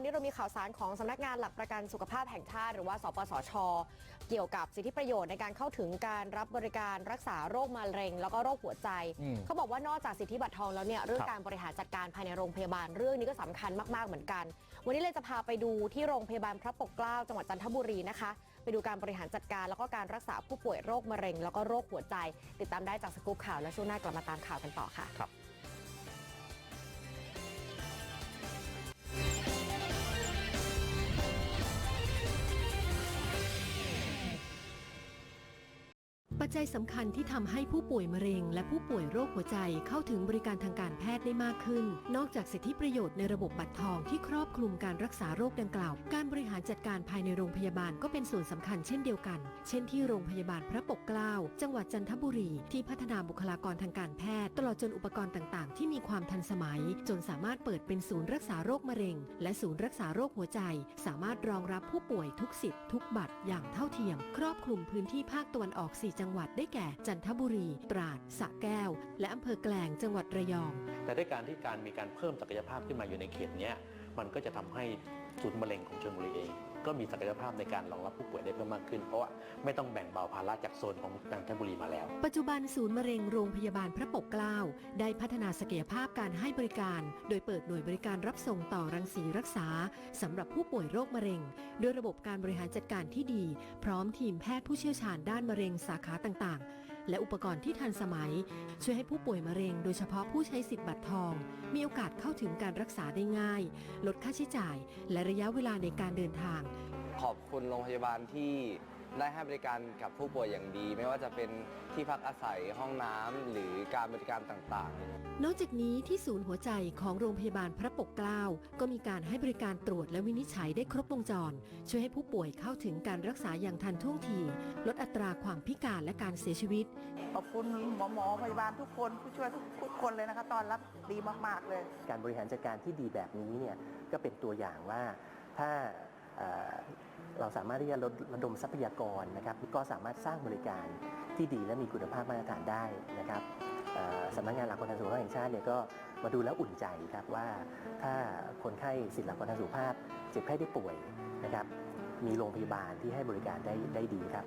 วันนี้เรามีข่าวสารของสำนักงานหลักประกันสุขภาพแห่งชาติหรือว่าสปสช เกี่ยวกับสิทธิประโยชน์ในการเข้าถึงการรับบริการรักษาโรคมะเร็ง แล้วก็โรคหัวใจอืมเขาบอกว่านอกจากสิทธิบัตรทองแล้วเนี่ยเรื่องครับการบริหารจัดการภายในโรงพยาบาลเรื่องนี้ก็สำคัญมากๆเหมือนกัน วันนี้เลยจะพาไปดูที่โรงพยาบาลพระปกเกล้าจังหวัดจันทบุรีนะคะไปดูการบริหารจัดการแล้วก็การรักษาผู้ป่วยโรคมะเร็ง แล้วก็โรคหัวใจ ติดตามได้จากสกู๊ปข่าวและช่วงหน้ากลับมาตามข่าวกันต่อค่ะครับ ปัจจัยสำคัญที่ทำให้ผู้ป่วยมะเร็ง และผู้ป่วยโรคหัวใจเข้าถึงบริการทางการแพทย์ได้มากขึ้น นอกจากสิทธิประโยชน์ในระบบบัตรทองที่ครอบคลุมการรักษาโรคดังกล่าว การบริหารจัดการภายในโรงพยาบาลก็เป็นส่วนสำคัญเช่นเดียวกัน เช่นที่โรงพยาบาลพระปกเกล้า จังหวัดจันทบุรีที่พัฒนาบุคลากรทางการแพทย์ ตลอดจนอุปกรณ์ต่าง ๆ ที่มีความทันสมัย จนสามารถเปิดเป็นศูนย์รักษาโรคมะเร็ง และศูนย์รักษาโรคหัวใจ สามารถรองรับผู้ป่วยทุกสิทธิ์ทุกบัตรอย่างเท่าเทียม ครอบคลุมพื้นที่ภาคตะวันออก4จังหวัดได้แก่จันทบุรี ตราดสระแก้ว และอำเภอแกลงจังหวัดระยอง แต่ด้วยการที่การมีการเพิ่มศักยภาพขึ้นมาอยู่ในเขตเนี้ย มันก็จะทำให้ศูนย์มะเร็งของชลบุรีเอง ก็มีศักยภาพในการรองรับผู้ป่วยได้เพิ่มมากขึ้น เพราะว่าไม่ต้องแบ่งเบาภาระจากโซนของจันทบุรีมาแล้ว ปัจจุบันศูนย์มะเร็งโรงพยาบาลพระปกเกล้าได้พัฒนาศักยภาพการให้บริการ โดยเปิดหน่วยบริการรับส่งต่อรังสีรักษาสำหรับผู้ป่วยโรคมะเร็งด้วยระบบการบริหารจัดการที่ดี พร้อมทีมแพทย์ผู้เชี่ยวชาญด้านมะเร็งสาขาต่างๆ และอุปกรณ์ที่ทันสมัย ช่วยให้ผู้ป่วยมะเร็งโดยเฉพาะผู้ใช้สิทธิ์บัตรทอง มีโอกาสเข้าถึงการรักษาได้ง่าย ลดค่าใช้จ่าย และระยะเวลาในการเดินทาง ขอบคุณโรงพยาบาลที่ ได้ให้บริการกับผู้ป่วยอย่างดี ไม่ว่าจะเป็นที่พักอาศัยห้องน้ำหรือการบริการต่างๆ นอกจากนี้ที่ศูนย์หัวใจของโรงพยาบาลพระปกเกล้าก็มีการให้บริการตรวจและวินิจฉัยได้ครบวงจร ช่วยให้ผู้ป่วยเข้าถึงการรักษาอย่างทันท่วงที ลดอัตราความพิการและการเสียชีวิต ขอบคุณหมอหมอพยาบาลทุกคนผู้ช่วยทุกทุกคนเลยนะคะ ตอนรับดีมาก ๆ เลย การบริหารจัดการที่ดีแบบนี้เนี่ยก็เป็นตัวอย่างว่าถ้าเอ่อ เราสามารถที่จะลดระดมทรัพยากรนะครับก็สามารถสร้างบริการที่ดีและมีคุณภาพมาตรฐานได้นะครับสำนักงานหลักประกันสุขภาพแห่งชาติเนี่ยก็มาดูแล้วอุ่นใจครับว่าถ้าคนไข้สิทธิหลักประกันสุขภาพเจ็บไข้ได้ป่วยนะครับมีโรงพยาบาลที่ให้บริการได้ได้ดีครับ